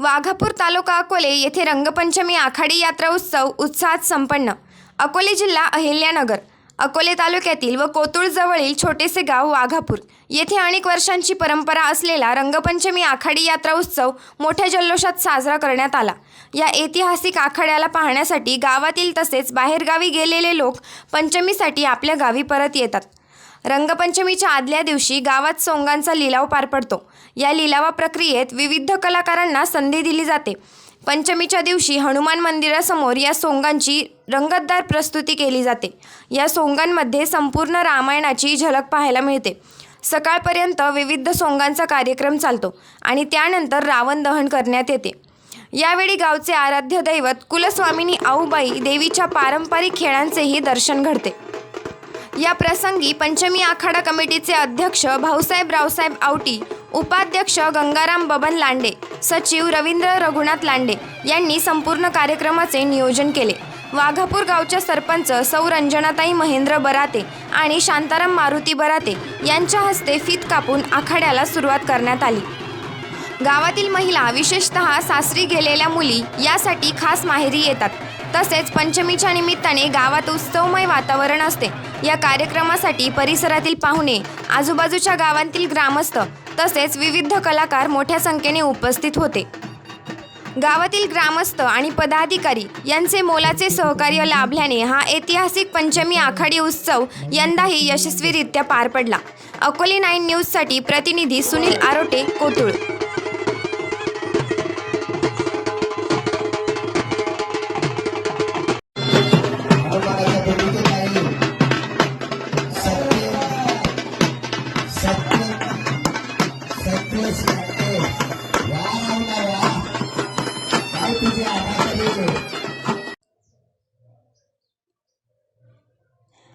वाघापूर तालुका अकोले येथे रंगपंचमी आखाडी यात्रा उत्सव उत्साहात संपन्न. अकोले जिल्हा अहिल्यानगर. अकोले तालुक्यातील व कोतुळजवळील छोटेसे गाव वाघापूर. येथे अनेक वर्षांची परंपरा असलेला रंगपंचमी आखाडी यात्रा उत्सव मोठ्या जल्लोषात साजरा करण्यात आला. या ऐतिहासिक आखाड्याला पाहण्यासाठी गावातील तसेच बाहेरगावी गेलेले लोक पंचमीसाठी आपल्या गावी परत येतात. रंगपंचमीच्या आदल्या दिवशी गावात सोंगांचा लिलाव पार पडतो. या लिलावा प्रक्रियेत विविध कलाकारांना संधी दिली जाते. पंचमीच्या दिवशी हनुमान मंदिरासमोर या सोंगांची रंगतदार प्रस्तुती केली जाते. या सोंगांमध्ये संपूर्ण रामायणाची झलक पाहायला मिळते. सकाळपर्यंत विविध सोंगांचा कार्यक्रम चालतो आणि त्यानंतर रावण दहन करण्यात येते. यावेळी गावचे आराध्य दैवत कुलस्वामिनी आऊबाई देवीच्या पारंपरिक खेळांचेही दर्शन घडते. या प्रसंगी पंचमी आखाडा कमिटीचे अध्यक्ष भाऊसाहेब रावसाहेब आवटी उपाध्यक्ष गंगाराम बबन लांडे सचिव रवींद्र रघुनाथ लांडे यांनी संपूर्ण कार्यक्रमाचे नियोजन केले. वाघापूर गावच्या सरपंच सौ रंजनाताई महेंद्र बराते आणि शांताराम मारुती बराते यांच्या हस्ते फीत कापून आखाड्याला सुरुवात करण्यात आली. गावातील महिला विशेषतः सासरी गेलेल्या मुली यासाठी खास माहेरी येतात. तसेच पंचमीच्या निमित्ताने गावात उत्सवमय वातावरण असते. या कार्यक्रमासाठी परिसरातील पाहुणे आजूबाजूच्या गावांतील ग्रामस्थ तसेच विविध कलाकार मोठ्या संख्येने उपस्थित होते. गावातील ग्रामस्थ आणि पदाधिकारी यांचे मोलाचे सहकार्य लाभल्याने हा ऐतिहासिक पंचमी आखाडी उत्सव यंदाही यशस्वीरित्या पार पडला. अकोले नाईन न्यूजसाठी प्रतिनिधी सुनील आरोटे कोतुळ